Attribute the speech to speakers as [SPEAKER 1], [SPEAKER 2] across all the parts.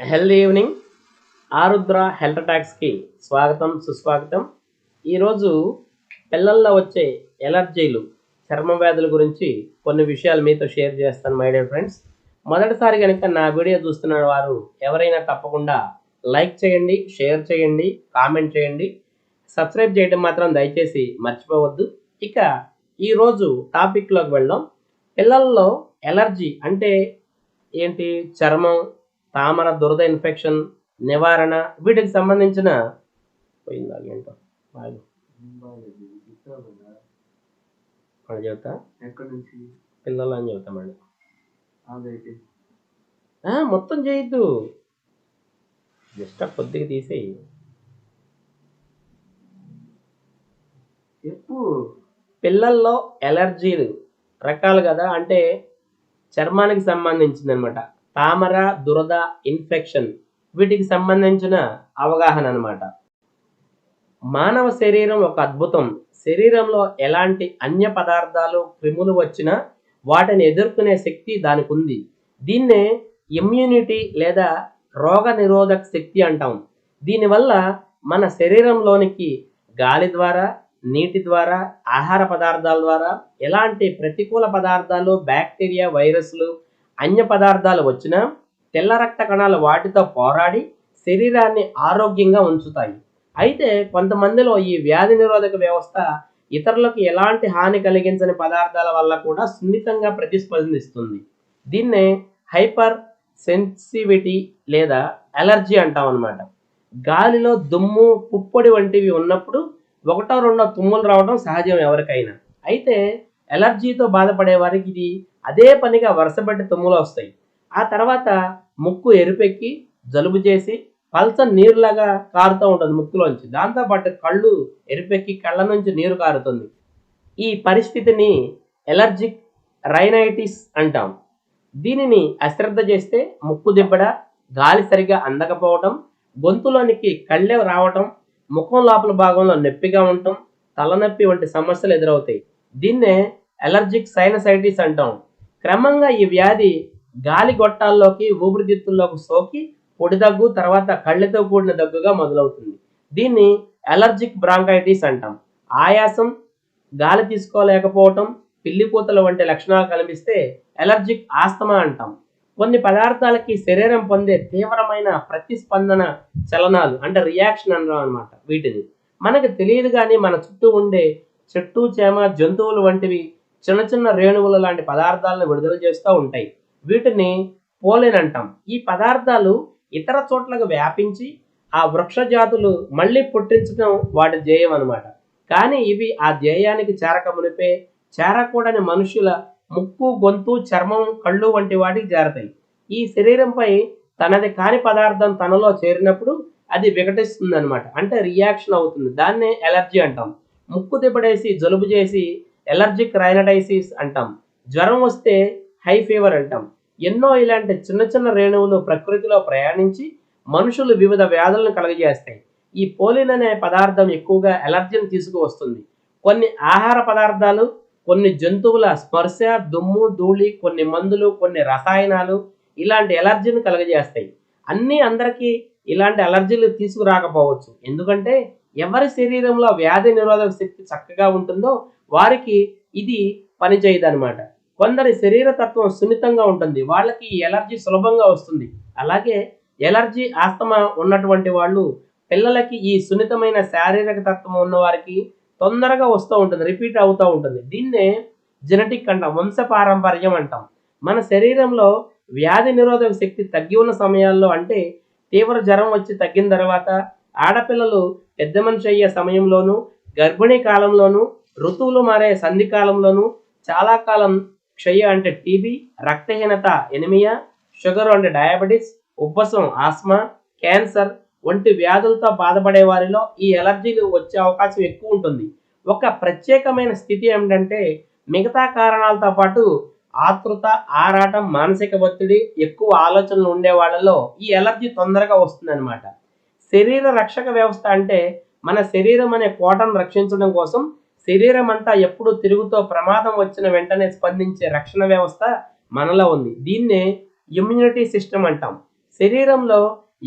[SPEAKER 1] Healthy evening. ఆరుద్ర health టాక్స్కి స్వాగతం సుస్వాగతం. ఈరోజు పిల్లల్లో వచ్చే ఎలర్జీలు చర్మ వ్యాధుల గురించి కొన్ని విషయాలు మీతో షేర్ చేస్తాను మై డియర్ ఫ్రెండ్స్. మొదటిసారి కనుక నా వీడియో చూస్తున్న వారు ఎవరైనా తప్పకుండా లైక్ చేయండి షేర్ చేయండి కామెంట్ చేయండి. సబ్స్క్రైబ్ చేయడం మాత్రం దయచేసి మర్చిపోవద్దు. ఇక ఈరోజు టాపిక్లోకి వెళ్దాం. పిల్లల్లో ఎలర్జీ అంటే ఏంటి? చర్మం తామర దురద ఇన్ఫెక్షన్ నివారణ వీటికి సంబంధించిన పోయిందా ఏంటో? ఆగు. అని చెబుతా
[SPEAKER 2] ఎక్కడి నుంచి?
[SPEAKER 1] పిల్లలు అని చెబుతామండి మొత్తం చేయొద్దు జస్ట్ కొద్దిగా తీసేయి.
[SPEAKER 2] చెప్పు.
[SPEAKER 1] పిల్లల్లో ఎలర్జీలు రకాలు కదా అంటే చర్మానికి సంబంధించింది అనమాట తామర దురద ఇన్ఫెక్షన్ వీటికి సంబంధించిన అవగాహన అన్నమాట. మానవ శరీరం ఒక అద్భుతం. శరీరంలో ఎలాంటి అన్య పదార్థాలు క్రిములు వచ్చినా వాటిని ఎదుర్కొనే శక్తి దానికి ఉంది దీన్నే ఇమ్యూనిటీ లేదా రోగ నిరోధక శక్తి అంటాం. దీనివల్ల మన శరీరంలోనికి గాలి ద్వారా నీటి ద్వారా ఆహార పదార్థాల ద్వారా ఎలాంటి ప్రతికూల పదార్థాలు బ్యాక్టీరియా వైరస్లు అన్య పదార్థాలు వచ్చినా తెల్ల రక్త కణాలు వాటితో పోరాడి శరీరాన్ని ఆరోగ్యంగా ఉంచుతాయి. అయితే కొంతమందిలో ఈ వ్యాధి నిరోధక వ్యవస్థ ఇతరులకు ఎలాంటి హాని కలిగించని పదార్థాల వల్ల కూడా సున్నితంగా ప్రతిస్పందిస్తుంది. దీన్నే హైపర్ సెన్సివిటీ లేదా అలర్జీ అంటాం అన్నమాట. గాలిలో దుమ్ము పుప్పొడి వంటివి ఉన్నప్పుడు ఒకటో రెండో తుమ్ములు రావడం సహజం ఎవరికైనా. అయితే ఎలర్జీతో బాధపడే వారికి ఇది అదే పనిగా వరుసపెట్టి తుమ్ములు వస్తాయి. ఆ తర్వాత ముక్కు ఎరుపెక్కి జలుబు చేసి పల్స నీరులాగా కారుతూ ఉంటుంది ముక్కులోంచి. దాంతోపాటు కళ్ళు ఎరుపెక్కి కళ్ళ నుంచి నీరు కారుతుంది. ఈ పరిస్థితిని ఎలర్జిక్ రైనైటిస్ అంటాం. దీనిని అశ్రద్ధ చేస్తే ముక్కు దిబ్బడ గాలి సరిగా అందకపోవటం గొంతులోనికి కళ్ళె రావటం ముఖం లోపల భాగంలో నొప్పిగా ఉండటం తలనొప్పి వంటి సమస్యలు ఎదురవుతాయి. దీన్నే ఎలర్జిక్ సైనసైటిస్ అంటాం. క్రమంగా ఈ వ్యాధి గాలి గొట్టాల్లోకి ఊపిరితిత్తుల్లోకి సోకి పొడి దగ్గు తర్వాత కళ్ళతో కూడిన దగ్గుగా మొదలవుతుంది. దీన్ని అలర్జిక్ బ్రాంకైటిస్ అంటాం. ఆయాసం గాలి తీసుకోలేకపోవటం పిల్లిపూతల వంటి లక్షణాలు కనిపిస్తే ఎలర్జిక్ ఆస్తమా అంటాం. కొన్ని పదార్థాలకి శరీరం పొందే తీవ్రమైన ప్రతిస్పందన చలనాలు అంటే రియాక్షన్ అనడం అనమాట వీటిని మనకు తెలియదు కానీ మన చుట్టూ ఉండే చెట్టు చేమ జంతువులు వంటివి చిన్న చిన్న రేణువుల లాంటి పదార్థాలను విడుదల చేస్తూ ఉంటాయి. వీటిని పోలిన్ అంటాం. ఈ పదార్థాలు ఇతర చోట్లకు వ్యాపించి ఆ వృక్ష జాతులు మళ్ళీ పుట్టించడం వాటి ధ్యేయం అనమాట కానీ ఇవి ఆ ధ్యేయానికి చేరకమునిపే చేరకూడని మనుషుల ముక్కు గొంతు చర్మం కళ్ళు వంటి వాటికి చేరతాయి. ఈ శరీరంపై తనది కాని పదార్థం తనలో చేరినప్పుడు అది వికటిస్తుంది అనమాట అంటే రియాక్షన్ అవుతుంది. దాన్నే ఎలర్జీ అంటాం. ముక్కు తిప్పడేసి జలుబు చేసి ఎలర్జిక్ రైనటైసిస్ అంటాం. జ్వరం వస్తే హై ఫీవర్ అంటాం. ఎన్నో ఇలాంటి చిన్న చిన్న రేణువులు ప్రకృతిలో ప్రయాణించి మనుషులు వివిధ వ్యాధులను కలుగజేస్తాయి. ఈ పోలిన్ అనే పదార్థం ఎక్కువగా ఎలర్జీని తీసుకువస్తుంది. కొన్ని ఆహార పదార్థాలు కొన్ని జంతువుల స్పర్శ దుమ్ము ధూళి కొన్ని మందులు కొన్ని రసాయనాలు ఇలాంటి ఎలర్జీని కలుగజేస్తాయి. అన్నీ అందరికీ ఇలాంటి అలర్జీలు తీసుకురాకపోవచ్చు. ఎందుకంటే ఎవరి శరీరంలో వ్యాధి నిరోధక శక్తి చక్కగా ఉంటుందో వారికి ఇది పనిచేయదు అనమాట కొందరి శరీర తత్వం సున్నితంగా ఉంటుంది. వాళ్ళకి ఎలర్జీ సులభంగా వస్తుంది. అలాగే ఎలర్జీ ఆస్తమా ఉన్నటువంటి వాళ్ళు పిల్లలకి ఈ సున్నితమైన శారీరక తత్వం ఉన్న వారికి తొందరగా వస్తూ ఉంటుంది. రిపీట్ అవుతూ ఉంటుంది. దీన్నే జెనెటిక్ అంటాం. వంశ పారంపర్యం అంటాం. మన శరీరంలో వ్యాధి నిరోధక శక్తి తగ్గి ఉన్న సమయాల్లో అంటే తీవ్ర జ్వరం వచ్చి తగ్గిన తర్వాత ఆడపిల్లలు పెద్ద మనిషి అయ్యే సమయంలోనూ గర్భిణీ కాలంలోనూ ఋతువులు మారే సంధి కాలంలోనూ చాలా కాలం క్షయ అంటే టీబీ రక్తహీనత ఎనిమియా షుగర్ అంటే డయాబెటిస్ ఉబ్బసం ఆస్మా క్యాన్సర్ వంటి వ్యాధులతో బాధపడే వారిలో ఈ ఎలర్జీలు వచ్చే అవకాశం ఎక్కువ ఉంటుంది. ఒక ప్రత్యేకమైన స్థితి ఏమిటంటే మిగతా కారణాలతో పాటు ఆతృత ఆరాటం మానసిక ఒత్తిడి ఎక్కువ ఆలోచనలు ఉండే వాళ్ళలో ఈ ఎలర్జీ తొందరగా వస్తుందన్నమాట. శరీర రక్షక వ్యవస్థ అంటే మన శరీరం అనే కోటను రక్షించడం కోసం శరీరం అంతా ఎప్పుడు తిరుగుతో ప్రమాదం వచ్చిన వెంటనే స్పందించే రక్షణ వ్యవస్థ మనలో ఉంది. దీన్నే ఇమ్యూనిటీ సిస్టమ్ అంటాం. శరీరంలో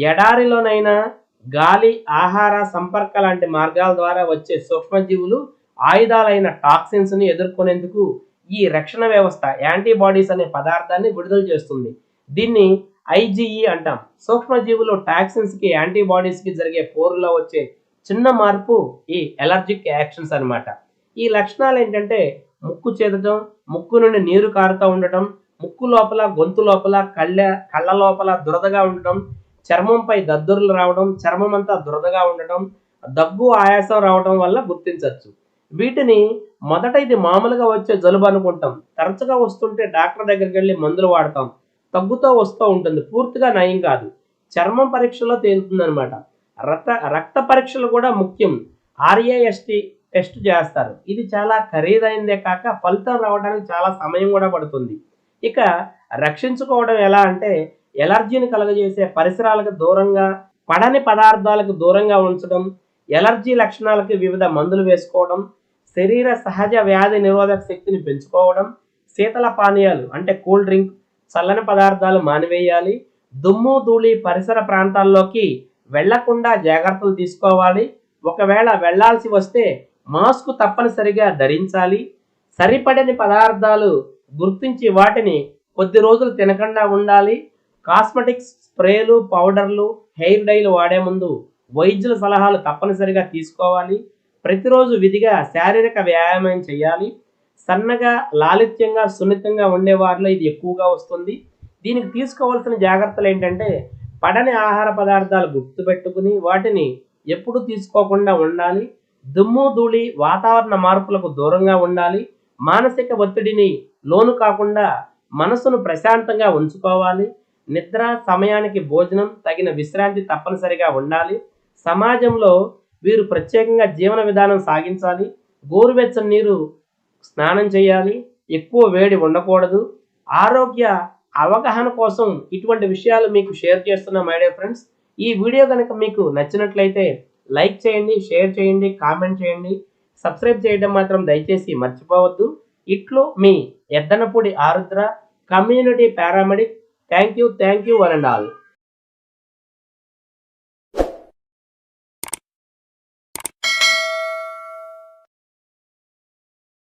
[SPEAKER 1] ఎడారిలోనైనా గాలి ఆహార సంపర్క లాంటి మార్గాల ద్వారా వచ్చే సూక్ష్మజీవులు ఆయుధాలైన టాక్సిన్స్ని ఎదుర్కొనేందుకు ఈ రక్షణ వ్యవస్థ యాంటీబాడీస్ అనే పదార్థాన్ని విడుదల చేస్తుంది. దీన్ని ఐజీఈ అంటాం. సూక్ష్మజీవులు టాక్సిన్స్కి యాంటీబాడీస్కి జరిగే పోరులో వచ్చే చిన్న మార్పు ఈ ఎలర్జిక్ యాక్షన్స్ అన్నమాట. ఈ లక్షణాలు ఏంటంటే ముక్కు చేదటం ముక్కు నుండి నీరు కారుతూ ఉండటం ముక్కు లోపల గొంతు లోపల కళ్ళ కళ్ళ లోపల దురదగా ఉండటం చర్మంపై దద్దుర్లు రావడం చర్మం అంతా దురదగా ఉండటం దగ్గు ఆయాసం రావడం వల్ల గుర్తించవచ్చు. వీటిని మొదట ఇది మామూలుగా వచ్చే జలుబు అనుకుంటాం. తరచుగా వస్తుంటే డాక్టర్ దగ్గరికి వెళ్ళి మందులు వాడతాం. తగ్గుతూ వస్తూ ఉంటుంది. పూర్తిగా నయం కాదు. చర్మం పరీక్షలో తేలుతుంది అనమాట రక్త రక్త పరీక్షలు కూడా ముఖ్యం. ఆర్ఏఎస్టి టెస్ట్ చేస్తారు. ఇది చాలా ఖరీదైందే కాక ఫలితం రావడానికి చాలా సమయం కూడా పడుతుంది. ఇక రక్షించుకోవడం ఎలా అంటే ఎలర్జీని కలుగజేసే పరిసరాలకు దూరంగా పడని పదార్థాలకు దూరంగా ఉంచడం ఎలర్జీ లక్షణాలకు వివిధ మందులు వేసుకోవడం శరీర సహజ వ్యాధి నిరోధక శక్తిని పెంచుకోవడం శీతల పానీయాలు అంటే కూల్ డ్రింక్ చల్లని పదార్థాలు మానివేయాలి. దుమ్ము ధూళి పరిసర ప్రాంతాల్లోకి వెళ్ళకుండా జాగ్రత్తలు తీసుకోవాలి. ఒకవేళ వెళ్ళాల్సి వస్తే మాస్క్ తప్పనిసరిగా ధరించాలి. సరిపడని పదార్థాలు గుర్తించి వాటిని కొద్ది రోజులు తినకుండా ఉండాలి. కాస్మెటిక్స్ స్ప్రేలు పౌడర్లు హెయిర్ డైలు వాడే ముందు వైద్యుల సలహాలు తప్పనిసరిగా తీసుకోవాలి. ప్రతిరోజు విధిగా శారీరక వ్యాయామం చేయాలి. సన్నగా లాలిత్యంగా సున్నితంగా ఉండే వారిలో ఇది ఎక్కువగా వస్తుంది. దీనికి తీసుకోవాల్సిన జాగ్రత్తలు ఏంటంటే పడని ఆహార పదార్థాలు గుర్తుపెట్టుకుని వాటిని ఎప్పుడు తీసుకోకుండా ఉండాలి. దుమ్ము ధూళి వాతావరణ మార్పులకు దూరంగా ఉండాలి. మానసిక ఒత్తిడిని లోను కాకుండా మనసును ప్రశాంతంగా ఉంచుకోవాలి. నిద్ర సమయానికి భోజనం తగిన విశ్రాంతి తప్పనిసరిగా ఉండాలి. సమాజంలో వీరు ప్రత్యేకంగా జీవన విధానం సాగించాలి. గోరువెచ్చని నీరు స్నానం చేయాలి ఎక్కువ వేడి ఉండకూడదు. ఆరోగ్య అవగాహన కోసం ఇటువంటి విషయాలు మీకు షేర్ చేస్తున్నా మై డియర్ ఫ్రెండ్స్ ఈ వీడియో కనుక మీకు నచ్చినట్లయితే లైక్ చేయండి షేర్ చేయండి కామెంట్ చేయండి. సబ్స్క్రైబ్ చేయడం మాత్రం దయచేసి మర్చిపోవద్దు. ఇట్లు మీ Yeddanapudi Arudra community paramedic. Thank you thank you one and all